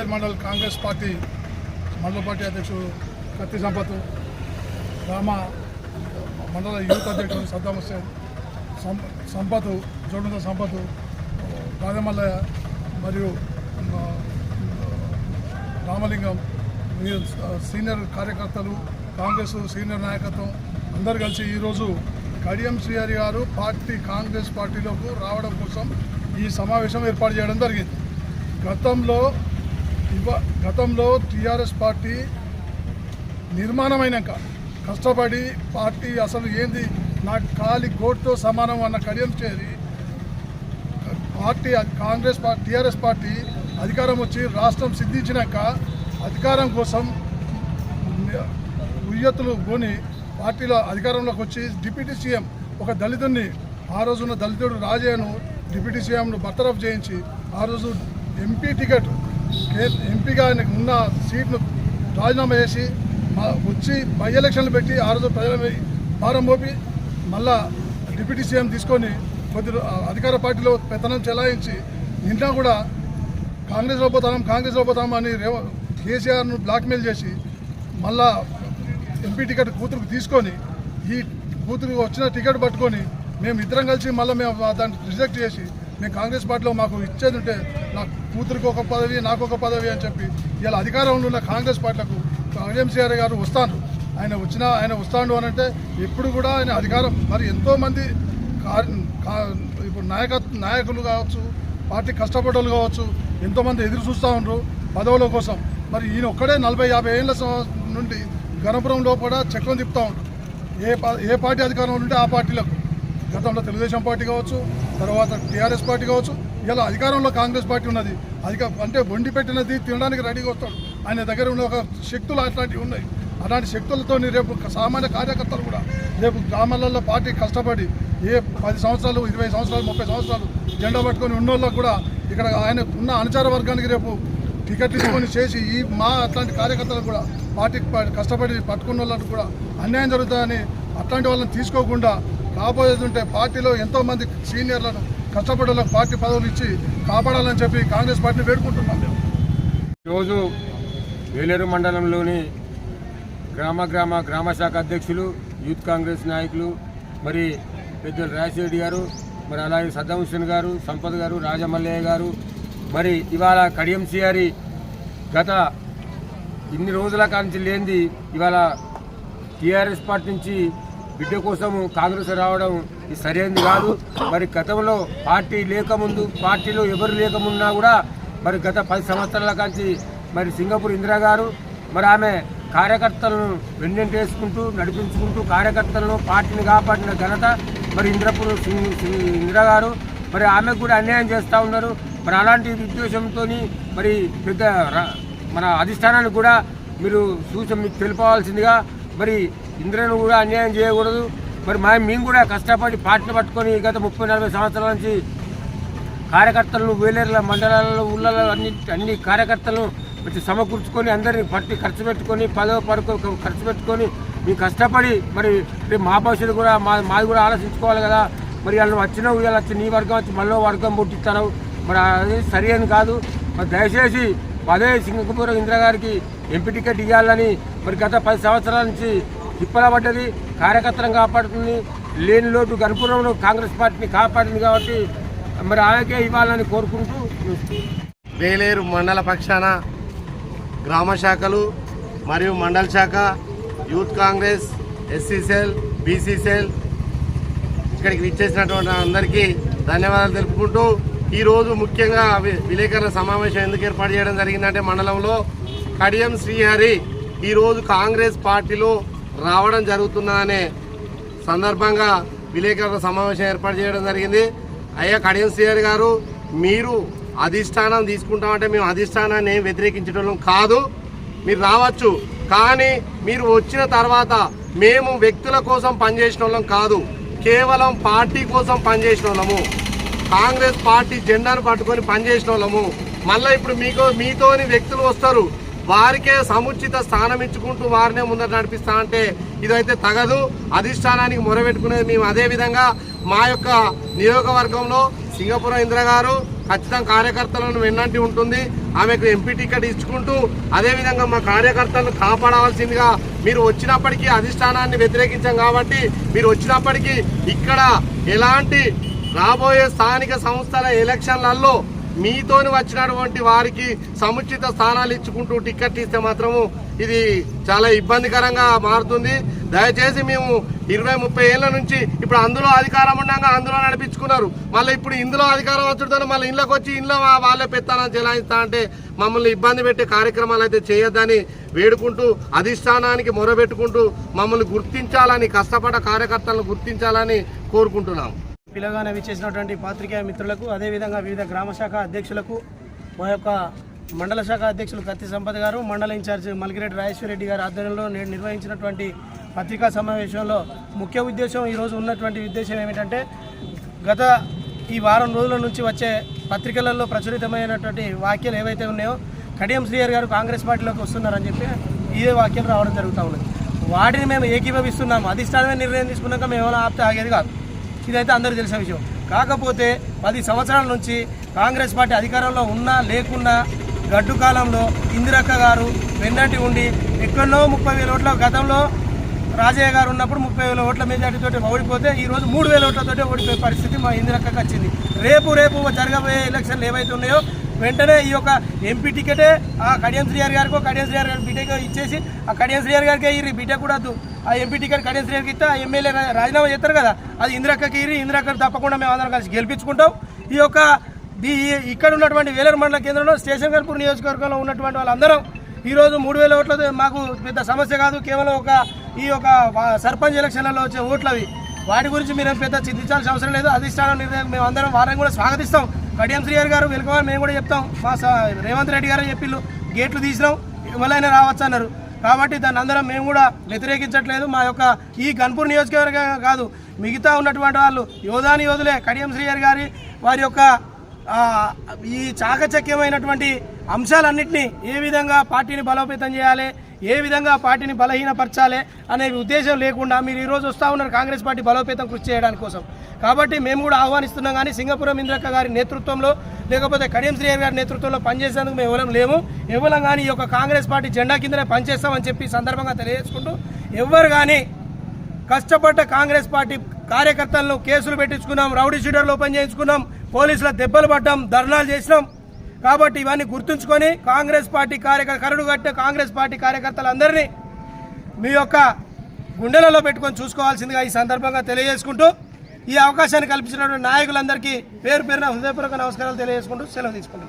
Veleru mandal Congress party మండల party అధ్యక్షుడు కత్తి సంపత్ రామ మండల యూత్ అధ్యక్షుడు సద్దాం హుస్సేన్ సం- సంపత్ జోడంత సంపత్ రాజమల్లయ్య మరియు రామలింగం సీనియర్ కార్యకర్తలు కాంగ్రెస్ సీనియర్ నాయకత్వం అందరు కలిసి ఈరోజు కడియం శ్రీహరి గారు పార్టీ కాంగ్రెస్ పార్టీలోకి రావడం కోసం ఈ సమావేశం ఏర్పాటు చేయడం జరిగింది. గతంలో ఇవ గతంలో టీఆర్ఎస్ పార్టీ నిర్మాణమైనాక కష్టపడి పార్టీ అసలు ఏంది? నాకు కాలి గోటుతో సమానం అన్న కడియం చేరి party Congress party TRS party అధికారం వచ్చి రాష్ట్రం సిద్ధించినాక అధికారం కోసం ఉయ్యత్తులు కొని పార్టీలో అధికారంలోకి వచ్చి డిప్యూటీ సీఎం ఒక దళితుడిని ఆ రోజున్న దళితుడు రాజయ్యను డిప్యూటీ సీఎంను బర్తరఫ్ చేయించి ఆ రోజు ఎంపీ టికెట్ ఎంపీగా ఆయనకు ఉన్న సీట్ను రాజీనామా చేసి మా- వచ్చి బై ఎలక్షన్లు పెట్టి ఆ రోజు ప్రజల భారం మోపి మళ్ళా డిప్యూటీ సీఎం తీసుకొని కొద్ది అధికార పార్టీలో పెత్తనం చెలాయించి నిన్న కూడా కాంగ్రెస్లో పోతాం కాంగ్రెస్లో పోతాం అని రేవ కేసీఆర్ను బ్లాక్మెయిల్ చేసి మళ్ళా ఎంపీ టికెట్ కూతురుకు తీసుకొని ఈ కూతురు వచ్చిన టికెట్ పట్టుకొని మేము ఇద్దరం కలిసి మళ్ళీ మేము దాన్ని రిజెక్ట్ చేసి మేము కాంగ్రెస్ పార్టీలో మాకు ఇచ్చేది ఉంటే నా కూతురికి ఒక పదవి నాకు ఒక పదవి అని చెప్పి ఇలా అధికారంలో ఉన్న కాంగ్రెస్ పార్టీలకు ఎంసీఆర్ గారు వస్తాను. ఆయన వచ్చిన ఆయన వస్తాడు అని అంటే ఎప్పుడు కూడా ఆయన అధికారం. మరి ఎంతోమంది కా- ఇప్పుడు నాయక నాయకులు కావచ్చు పార్టీ కష్టపడ్డలు కావచ్చు ఎంతోమంది ఎదురు చూస్తూ ఉన్నారు పదవుల కోసం. మరి ఈయన ఒక్కడే నలభై యాభై ఏళ్ళ నుండి గణపురంలో కూడా చక్రం తిప్పుతూ ఉంటారు ఏ పా- ఏ పార్టీ అధికారంలో ఉంటే ఆ పార్టీలకు. గతంలో తెలుగుదేశం పార్టీ కావచ్చు తర్వాత టీఆర్ఎస్ పార్టీ కావచ్చు ఇలా అధికారంలో కాంగ్రెస్ పార్టీ ఉన్నది. అధిక అంటే బొండి పెట్టినది తినడానికి రెడీగా వస్తాడు. ఆయన దగ్గర ఉన్న ఒక శక్తులు అట్లాంటివి ఉన్నాయి. అలాంటి శక్తులతో రేపు సామాన్య కార్యకర్తలు కూడా రేపు గ్రామాలలో పార్టీ కష్టపడి ఏ పది సంవత్సరాలు ఇరవై సంవత్సరాలు ముప్పై సంవత్సరాలు జెండా పట్టుకొని ఉన్నోళ్ళకు కూడా ఇక్కడ ఆయన ఉన్న అనుచార వర్గానికి రేపు టికెట్ తీసుకొని చేసి ఈ మా అట్లాంటి కార్యకర్తలు కూడా పార్టీ కష్టపడి పట్టుకున్న వాళ్ళకు కూడా అన్యాయం జరుగుతుందని అట్లాంటి వాళ్ళని తీసుకోకుండా కాబోయేది పార్టీలో ఎంతో మంది సీనియర్లను కష్టపడే పార్టీ పదవులు ఇచ్చి కాపాడాలని చెప్పి కాంగ్రెస్ పార్టీని వేడుకుంటున్నాం. ఈరోజు వేలేరు మండలంలోని గ్రామ గ్రామ గ్రామ శాఖ అధ్యక్షులు యూత్ కాంగ్రెస్ నాయకులు మరి పెద్దలు రాజశేఖర్ గారు మరి అలాగే సద్దాం హుస్సేన్ గారు సంపద్ గారు రాజమల్లయ్య గారు మరి ఇవాళ కడియంసీఆరి గత ఇన్ని రోజుల కాంచి లేనిది ఇవాళ టీఆర్ఎస్ పార్టీ నుంచి బిడ్డ కోసం కాంగ్రెస్ రావడం ఇది సరైనది కాదు. మరి గతంలో పార్టీ లేకముందు పార్టీలో ఎవరు లేకమున్నా కూడా మరి గత పది సంవత్సరాల కాంచి మరి సింగపూర్ ఇందిరా గారు మరి ఆమె కార్యకర్తలను వెన్నెంట వేసుకుంటూ నడిపించుకుంటూ కార్యకర్తలను పార్టీని కాపాడిన ఘనత మరి ఇంద్రపూర్ ఇందిరా గారు. మరి ఆమెకు కూడా అన్యాయం చేస్తూ ఉన్నారు. మరి అలాంటి ఉద్దేశంతో మరి పెద్ద మన అధిష్టానానికి కూడా మీరు సూచన మీకు తెలుపవలసిందిగా మరి ఇంద్రను కూడా అన్యాయం చేయకూడదు. మరి మా మేము కూడా కష్టపడి పాటలు పట్టుకొని గత ముప్పై నలభై సంవత్సరాల నుంచి కార్యకర్తలను వేలేర్ల మండలాలలో ఊళ్ళలో అన్ని అన్ని కార్యకర్తలను వచ్చి సమకూర్చుకొని అందరిని పట్టి ఖర్చు పెట్టుకొని పదో పడుకో ఖర్చు పెట్టుకొని మేము కష్టపడి మరి రేపు మా భవిష్యత్తు కూడా మా మాది కూడా ఆలోచించుకోవాలి కదా. మరి వాళ్ళు వచ్చినావు వీళ్ళు వచ్చి నీ వర్గం వచ్చి మళ్ళీ వర్గం పుట్టిస్తారు. మరి అది సరి అని కాదు. మరి దయచేసి అదే సింగపూర్ ఇందిరా గారికి ఎంపీ టికెట్ ఇవ్వాలని మరి గత పది సంవత్సరాల నుంచి తిప్పల పడ్డది కార్యకర్తలను కాపాడుతుంది లేని లోటు గణపురంలో కాంగ్రెస్ పార్టీని కాపాడింది కాబట్టి మరి ఆమెకే ఇవ్వాలని కోరుకుంటూ వేలేరు మండల పక్షాన గ్రామ శాఖలు మరియు మండల శాఖ youth Congress SC cell BC cell ఇక్కడికి విచ్చేసినటువంటి అందరికీ ధన్యవాదాలు తెలుపుకుంటూ ఈరోజు ముఖ్యంగా విలేకరుల సమావేశం ఎందుకు ఏర్పాటు చేయడం జరిగిందంటే మండలంలో కడియం శ్రీహరి ఈరోజు కాంగ్రెస్ పార్టీలో రావడం జరుగుతున్నదనే సందర్భంగా విలేకరుల సమావేశం ఏర్పాటు చేయడం జరిగింది. అయ్యా కడియం శ్రీహరి గారు మీరు అధిష్టానం తీసుకుంటామంటే మేము అధిష్టానాన్ని ఏం వ్యతిరేకించడం కాదు. మీరు రావచ్చు కానీ మీరు వచ్చిన తర్వాత మేము వ్యక్తుల కోసం పనిచేసిన వాళ్ళం కాదు. కేవలం పార్టీ కోసం పనిచేసిన వాళ్ళము కాంగ్రెస్ పార్టీ జెండాను పట్టుకొని పనిచేసిన వాళ్ళము మళ్ళీ ఇప్పుడు మీకు మీతోని వ్యక్తులు వస్తారు. వారికే సముచిత స్థానం ఇచ్చుకుంటూ వారినే ముందర నడిపిస్తా అంటే ఇదైతే తగదు. అధిష్టానానికి మొరబెట్టుకునేది మేము అదే విధంగా మా యొక్క నియోజకవర్గంలో సింగపురం ఇంద్ర గారు ఖచ్చితంగా కార్యకర్తలను వెన్నంటి ఉంటుంది. ఆమెకు ఎంపీ టికెట్ ఇచ్చుకుంటూ అదేవిధంగా మా కార్యకర్తలను కాపాడవలసిందిగా మీరు వచ్చినప్పటికీ అధిష్టానాన్ని వ్యతిరేకించాం కాబట్టి మీరు వచ్చినప్పటికీ ఇక్కడ ఎలాంటి రాబోయే స్థానిక సంస్థల ఎలక్షన్లలో మీతోని వచ్చినటువంటి వారికి సముచిత స్థానాలు ఇచ్చుకుంటూ టికెట్ ఇస్తే మాత్రము ఇది చాలా ఇబ్బందికరంగా మారుతుంది. దయచేసి మేము ఇరవై ముప్పై ఏళ్ళ నుంచి ఇప్పుడు అందులో అధికారం ఉండగా అందులో నడిపించుకున్నారు. మళ్ళీ ఇప్పుడు ఇందులో అధికారం వచ్చుడుతో మళ్ళీ ఇళ్ళకి వచ్చి ఇంట్లో వాళ్ళే పెత్తానని చెలాయిస్తా అంటే మమ్మల్ని ఇబ్బంది పెట్టే కార్యక్రమాలు అయితే చేయొద్దని వేడుకుంటూ అధిష్టానానికి మొరబెట్టుకుంటూ మమ్మల్ని గుర్తించాలని కష్టపడ్డ కార్యకర్తలను గుర్తించాలని కోరుకుంటున్నాము. పిలగానే విచ్చేసినటువంటి పాత్రికేయ మిత్రులకు అదేవిధంగా వివిధ గ్రామ శాఖ అధ్యక్షులకు మా యొక్క మండల శాఖ అధ్యక్షులు కత్తి సంపద గారు మండల ఇన్ఛార్జ్ మల్కిరెడ్డి రాజేశ్వరరెడ్డి గారి ఆధ్వర్యంలో నేడు నిర్వహించినటువంటి పత్రికా సమావేశంలో ముఖ్య ఉద్దేశం ఈరోజు ఉన్నటువంటి ఉద్దేశం ఏమిటంటే గత ఈ వారం రోజుల నుంచి వచ్చే పత్రికలలో ప్రచురితమైనటువంటి వాక్యాలు ఏవైతే ఉన్నాయో కడియం శ్రీయర్ గారు కాంగ్రెస్ పార్టీలోకి వస్తున్నారని చెప్పి ఇదే వాక్యం రావడం జరుగుతూ ఉన్నది. వాటిని మేము ఏకీభవిస్తున్నాము. అధిష్టానమే నిర్ణయం తీసుకున్నాక మేము ఏమైనా ఆపితే ఆగేది కాదు. ఇదైతే అందరూ తెలిసిన విషయం. కాకపోతే పది సంవత్సరాల నుంచి కాంగ్రెస్ పార్టీ అధికారంలో ఉన్నా లేకున్నా గడ్డు కాలంలో ఇందిరక్క గారు వెన్నటి ఉండి ఎక్కడో ముప్పై వేల ఓట్ల గతంలో రాజయ్య గారు ఉన్నప్పుడు ముప్పై వేల ఓట్ల మెజార్టీతో ఓడిపోతే ఈరోజు మూడు వేల ఓట్లతో ఓడిపోయే పరిస్థితి మా ఇందిరక్కకి వచ్చింది. రేపు రేపు జరగబోయే ఎలక్షన్లు ఏవైతే ఉన్నాయో వెంటనే ఈ యొక్క ఎంపీ టికెటే ఆ కడియం శ్రీఆర్ గారికో కడియం శ్రీఆర్ గారి బీటెక్ ఇచ్చేసి ఆ కడియం శ్రీఆర్ గారికి ఈ బీటెక్ కూడా ఆ ఎంపీ టికెట్ కడియం శ్రీఆర్కి ఇస్తే ఆ ఎమ్మెల్యే రాజీనామా చేస్తారు కదా. అది ఇందిరక్కకి ఇరి ఇందిరక్క తప్పకుండా మేము అందరం కలిసి గెలిపించుకుంటాం. ఈ యొక్క ఈ ఇక్కడ ఉన్నటువంటి వేలూరు మండల కేంద్రంలో స్టేషన్ గన్పూర్ నియోజకవర్గంలో ఉన్నటువంటి వాళ్ళందరం ఈరోజు మూడు వేల ఓట్లతో మాకు పెద్ద సమస్య కాదు. కేవలం ఒక ఈ యొక్క సర్పంచ్ ఎలక్షన్లలో వచ్చే ఓట్లు అవి వాటి గురించి మీరు పెద్ద చింతించాల్సిన అవసరం లేదు. అధిష్టానం నిర్ణయం మేము అందరం వారిని కూడా స్వాగతిస్తాం. కడియం శ్రీహర్ గారు వెనుకవారు మేము కూడా చెప్తాం. మా స- రేవంత్ రెడ్డి గారు చెప్పిళ్ళు. గేట్లు తీసినాం. ఎవరైనా రావచ్చు అన్నారు కాబట్టి దాన్ని అందరం మేము కూడా వ్యతిరేకించట్లేదు. మా యొక్క ఈ గన్పూర్ నియోజకవర్గం కాదు మిగతా ఉన్నటువంటి వాళ్ళు యోధాని యోధులే కడియం శ్రీయర్ గారి వారి యొక్క ఈ చాకచక్యమైనటువంటి అంశాలన్నింటినీ ఏ విధంగా పార్టీని బలోపేతం చేయాలి ఏ విధంగా పార్టీని బలహీనపరచాలి అనే ఉద్దేశం లేకుండా మీరు ఈరోజు వస్తూ ఉన్నారు కాంగ్రెస్ పార్టీ బలోపేతం కృషి చేయడానికి కోసం. కాబట్టి మేము కూడా ఆహ్వానిస్తున్నాం కానీ సింగపురం ఇంద్రక్క గారి నేతృత్వంలో లేకపోతే కడియం శ్రీహర్ గారి నేతృత్వంలో పనిచేసేందుకు మేము ఎవరం లేము. ఎవరం కానీ ఈ యొక్క కాంగ్రెస్ పార్టీ జెండా కిందనే పనిచేస్తామని చెప్పి సందర్భంగా తెలియజేసుకుంటూ ఎవరు కానీ కష్టపడ్డ కాంగ్రెస్ పార్టీ కార్యకర్తలను కేసులు పెట్టించుకున్నాం రౌడీ షీటర్లు ఓపెన్ చేయించుకున్నాం పోలీసుల దెబ్బలు పడ్డాం ధర్నాలు చేసినాం. కాబట్టి ఇవన్నీ గుర్తుంచుకొని కాంగ్రెస్ పార్టీ కార్యకర్త కరడు కట్టిన కాంగ్రెస్ పార్టీ కార్యకర్తలందరినీ మీ యొక్క గుండెలలో పెట్టుకొని చూసుకోవాల్సిందిగా ఈ సందర్భంగా తెలియజేసుకుంటూ ఈ అవకాశాన్ని కల్పించినటువంటి నాయకులందరికీ పేరు పేరున హృదయపూర్వక నమస్కారాలు తెలియజేసుకుంటూ సెలవు తీసుకుంటాం